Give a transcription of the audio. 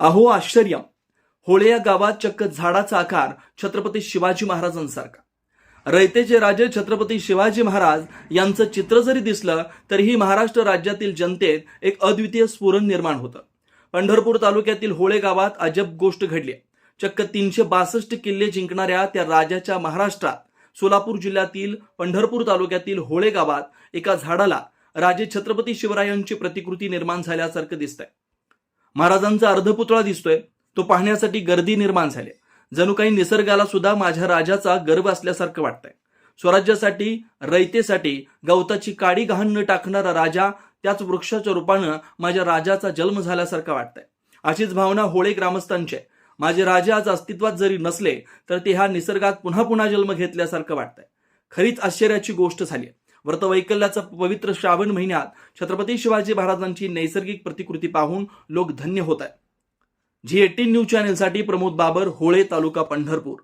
अहो आश्चर्य. होळे या गावात चक्क झाडाचा आकार छत्रपती शिवाजी महाराजांसारखा. रयतेचे राजे छत्रपती शिवाजी महाराज यांचं चित्र जरी दिसलं तरीही महाराष्ट्र राज्यातील जनतेत एक अद्वितीय स्फुरण निर्माण होतं. पंढरपूर तालुक्यातील होळे गावात अजब गोष्ट घडली चक्क तीनशे बासष्ट किल्ले जिंकणाऱ्या त्या राजाच्या महाराष्ट्रात सोलापूर जिल्ह्यातील पंढरपूर तालुक्यातील होळे गावात एका झाडाला राजे छत्रपती शिवरायांची प्रतिकृती निर्माण झाल्यासारखं दिसतंय. महाराजांचा अर्धपुतळा दिसतोय. तो पाहण्यासाठी गर्दी निर्माण झाली. जणू काही निसर्गाला सुद्धा माझ्या राजाचा गर्व असल्यासारखं वाटतंय. स्वराज्यासाठी रयतेसाठी गवताची काडी गहाण न टाकणारा राजा त्याच वृक्षाच्या रूपानं माझ्या राजाचा जन्म झाल्यासारखं वाटतंय. अशीच भावना होळे ग्रामस्थांची आहे. माझे राजा आज अस्तित्वात जरी नसले तर ते ह्या निसर्गात पुन्हा पुन्हा जन्म घेतल्यासारखं वाटतंय. खरीच आश्चर्याची गोष्ट झाली व्रतवैकल्याचा पवित्र श्रावण महिन्यात छत्रपती शिवाजी महाराजांची नैसर्गिक प्रतिकृती पाहून लोक धन्य होत आहेत. जी एटीन न्यूज चॅनेलसाठी प्रमोद बाबर होळे तालुका पंढरपूर.